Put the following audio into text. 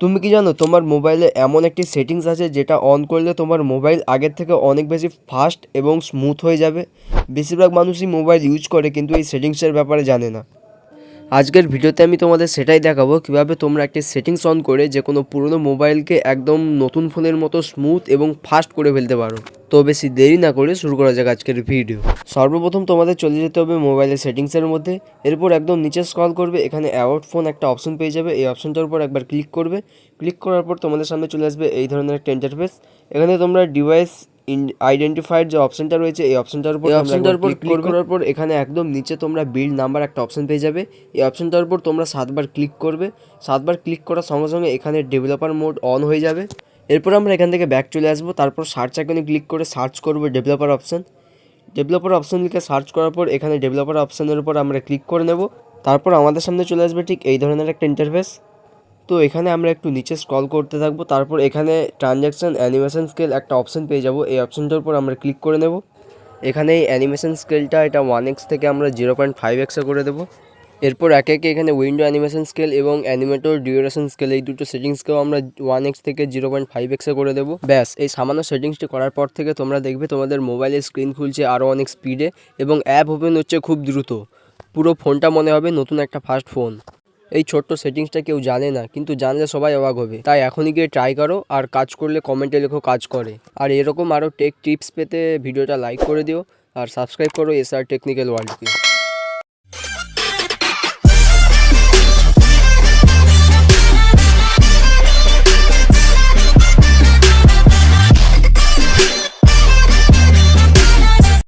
তুমি কি জানো তোমার মোবাইলে এমন একটি সেটিংস আছে যেটা অন করলে তোমার মোবাইল আগের থেকে অনেক বেশি ফাস্ট এবং স্মুথ হয়ে যাবে? বেশিরভাগ মানুষই মোবাইল ইউজ করে কিন্তু এই সেটিংসের ব্যাপারে জানে না। আজকের ভিডিওতে আমি তোমাদের সেটাই দেখাবো কীভাবে তোমরা একটি সেটিংস অন করে যে কোনো পুরনো মোবাইলকে একদম নতুন ফোনের মতো স্মুথ এবং ফাস্ট করে ফেলতে পারো। তো বেশি দেরি না করে শুরু করা যাক আজকের ভিডিও সর্বপ্রথম তোমাদের চলে যেতে হবে মোবাইলের সেটিংসের মধ্যে। এরপর একদম নিচে স্ক্রল করবে এখানে অ্যাওয়ার্ড ফোন একটা অপশন পেয়ে যাবে। এই অপশনটার উপর একবার ক্লিক করবে। ক্লিক করার পর তোমাদের সামনে চলে আসবে এই ধরনের একটা ইন্টারফেস এখানে তোমরা ডিভাইস আইডেন্টিফাইড যে অপশনটা রয়েছে এই অপশনটার উপর অপশনটার উপর ক্লিক করার পর এখানে একদম নিচে তোমরা বিল্ড নাম্বার একটা অপশন পেয়ে যাবে। এই অপশনটার উপর তোমরা সাতবার ক্লিক করবে। সাতবার ক্লিক করার সঙ্গে সঙ্গে এখানে ডেভেলপার মোড অন হয়ে যাবে। এরপর আমরা এখান থেকে ব্যাক চলে আসব। তারপর সার্চ আইকনে ক্লিক করে সার্চ করব ডেভেলপার অপশান ডেভেলপার অপশন লিখে সার্চ করার পর এখানে ডেভেলপার অপশানের উপর আমরা ক্লিক করে নেব। তারপর আমাদের সামনে চলে আসবে ঠিক এই ধরনের একটা ইন্টারফেস তো এখানে আমরা একটু নিচে স্ক্রল করতে থাকব। তারপর এখানে ট্রানজ্যাকশন অ্যানিমেশন স্কেল একটা অপশান পেয়ে যাব। এই অপশানটার উপর আমরা ক্লিক করে নেব। এখানে এই অ্যানিমেশন স্কেলটা এটা ওয়ান এক্স থেকে আমরা জিরো পয়েন্ট ফাইভ এক্সে করে দেবো। এরপর একে একে এখানে উইন্ডো অ্যানিমেশন স্কেল এবং অ্যানিমেটর ডিউরেশন স্কেল এই দুটো সেটিংসকেও আমরা ওয়ান এক্স থেকে জিরো পয়েন্ট ফাইভ এক্সে করে দেবো। ব্যাস, এই সামান্য সেটিংসটি করার পর থেকে তোমরা দেখবে তোমাদের মোবাইলের স্ক্রিন খুলছে আরও অনেক স্পিডে এবং অ্যাপ ওপেন হচ্ছে খুব দ্রুত। পুরো ফোনটা মনে হবে নতুন একটা ফাস্ট ফোন এই ছোট্ট সেটিংসটা কেউ জানে না, কিন্তু জানলে সবাই অবাক হবে। তাই এখনই গিয়ে ট্রাই করো আর কাজ করলে কমেন্টে লেখো কাজ করে। আর এরকম আরও টেক টিপস পেতে ভিডিওটা লাইক করে দিও আর সাবস্ক্রাইব করো এস আর টেকনিক্যাল ওয়ার্ল্ডকে